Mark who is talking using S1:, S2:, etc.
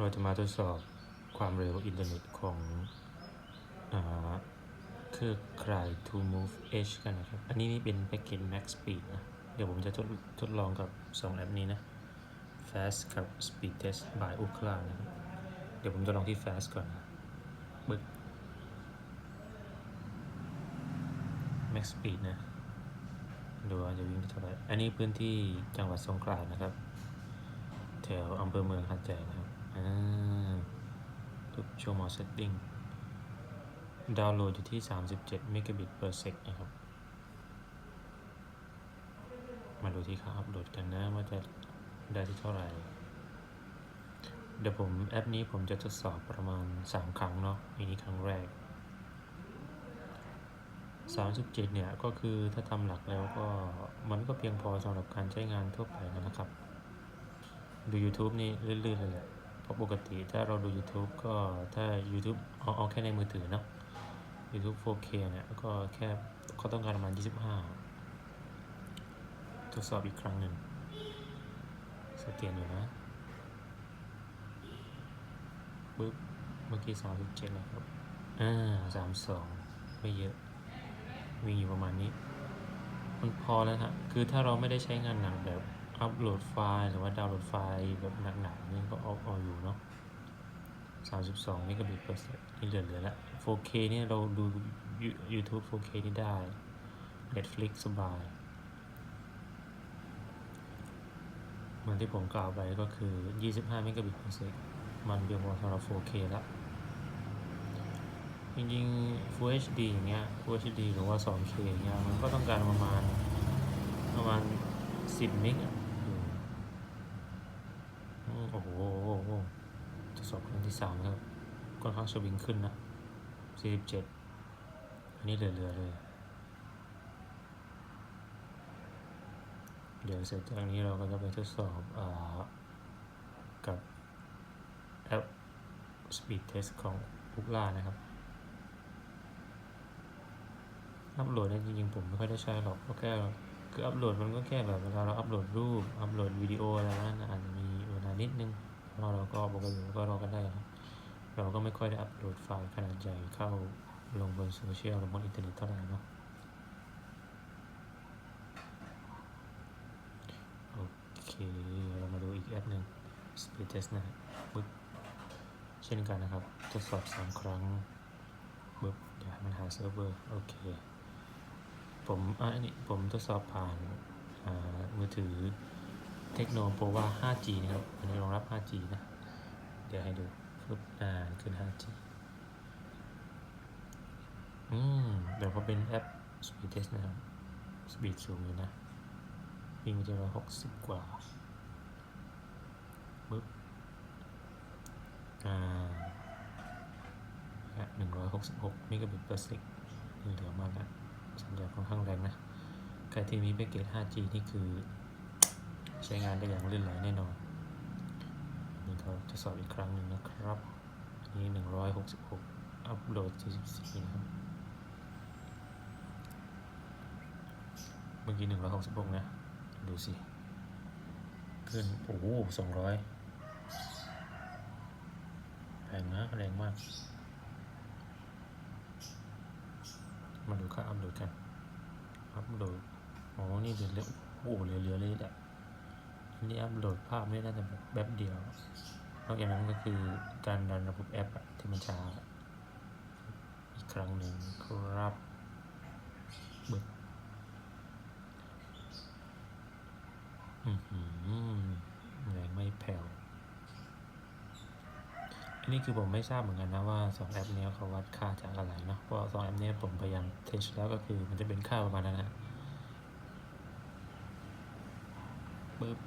S1: เราจะมาทดสอบความเร็วอินเทอร์เน็ตของเครือข่าย To Move Edge กันนะครับ อันนี้นี่เป็นแพ็กเกจ Max Speed นะ เดี๋ยวผมจะทดทดลองกับ 2 แอปนี้นะ Fast กับ Speed Test by Ookla นะครับเดี๋ยวผมจะลองที่ Fast ก่อนนะบึก Max Speed นะ ดูว่าจะวิ่งได้เท่าไหร่ อันนี้พื้นที่จังหวัดสงขลานะครับ แถวอำเภอเมืองหาดใหญ่นะครับ ปุ๊บโชว์มอเซตติ้งดาวน์โหลดอยู่ที่ 37เมกะบิต per sec นะครับ มาดูที่ค่าอัพโหลดกันนะว่าจะได้ที่เท่าไหร่ เดี๋ยวผมแอปนี้ผมจะทดสอบประมาณ 3 ครั้งเนาะอันนี้ครั้งแรก 37 เนี่ย ก็คือถ้าทำหลักแล้วก็มันก็เพียงพอสำหรับการใช้งานทั่วไปนะครับ ดู YouTube นี่ลื่นๆเลยแหละ ราะปกติถ้าเราดู YouTube ก็ถ้า YouTube เอาเอาแค่ในมือถือเนาะ YouTube 4K เนี่ยก็แค่เขาต้องการประมาณ 25 ทดสอบอีกครั้งหนึ่งสเตียนอยู่นะปึ๊บเมื่อกี้37นะครับ อ่า 32 ไม่เยอะ วิ่งอยู่ประมาณนี้ มันพอแล้วฮะคือถ้าเราไม่ได้ใช้งานหนักแบบ อัปโหลดไฟล์หรือว่าดาวน์โหลดไฟล์แบบหนักๆนี่ก็เอาเอาอยู่เนาะ32เมกะบิต per second นี่เหลือเหลือละ 4K นี่เราดู YouTube 4K นี่ได้ Netflix สบายเหมือนที่ผมกล่าวไปก็คือ 25เมกะบิต per second มันเพียงพอสำหรับ 4K ละจริงๆ Full HD อย่างเงี้ย Full HD หรือว่า 2K อย่างเงี้ยมันก็ต้องการประมาณประมาณ10เมกะ โอ้โหทดสอบครั้งที่สามครับค่อนข้างสวิงขึ้นนะ47อันนี้เหลือๆเลย เดี๋ยวเสร็จจากนี้เราก็จะไปทดสอบอกับแอป Speed Test ของ u k l a นะครับอัพโหลดเนี่ยจริงๆผมไม่ค่อยได้ใช้หรอกก็แค่คืออัพโหลดมันก็แค่แบบเวลาเราอัพโหลดรูป อัพโหลดวิดีโออะไรนั้นอาจจะมี นิดนึงเราเราก็ปกติก็รอกันได้ครับเราก็ไม่ค่อยได้อัพโหลดไฟล์ขนาดใหญ่เข้าลงบนโซเชียลหรือบนอินเทอร์เน็ตเท่าไหร่เนาะโอเค เรามาดูอีกแอปหนึ่ง Speed Test นะปึ๊บเช่นกันนะครับ ทดสอบ 3 ครั้งปึ๊บเดี๋ยวให้มันหาเซิร์ฟเวอร์ โอเค ผมอันนี้ผมทดสอบผ่านมือถือ เทคโนโปรว่า 5G นะครับอันนี้รองรับ 5G นะ เดี๋ยวให้ดูปึ๊บอ่าขึ้น 5G อืม เดี๋ยวพอเป็นแอป Speed Test นะครับ Speed สูงอยู่นะวิ่งไปที่ร้อยหกสิบกว่าปึ๊บอ่าหนึ่งร้อยหกสิบหกเมกะบิต per sec เหลือมากแล้วสัญญาณค่อนข้างแรงนะ ใครที่มีแพ็กเกจ 5G นี่คือ ใช้งานได้อย่างลื่นไหลแน่นอนนี่เขาจะสอบอีกครั้งหนึ่งนะครับอันนี้ 166 อัพโหลด 44 นะครับ เมื่อกี้ 166 นะ ดูสิ ขึ้น โอ้โห200 แรงมากแรงมาก มาดูค่าอัพโหลดกัน อัพโหลด อ๋อ นี่เหลือเหลือโอ้โหเหลือเหลือเลยแหละ นนี้อัพโหลดภาพไม่ได้แต่แบบแป๊บเดียวนอกจากนั้นก็คือการดันระบบแอปที่มันช้าอีกครั้งหนึ่งครับบึกอือหือแรงไม่แผ่วอันนี้คือผมไม่ทราบเหมือนกันนะว่าสองแอปนี้เขาวัดค่าจากอะไรเนาะเพราะสองแอปนี้ผมพยายามเทสแล้วก็คือมันจะเป็นค่าประมาณนั้นนะปึ๊บ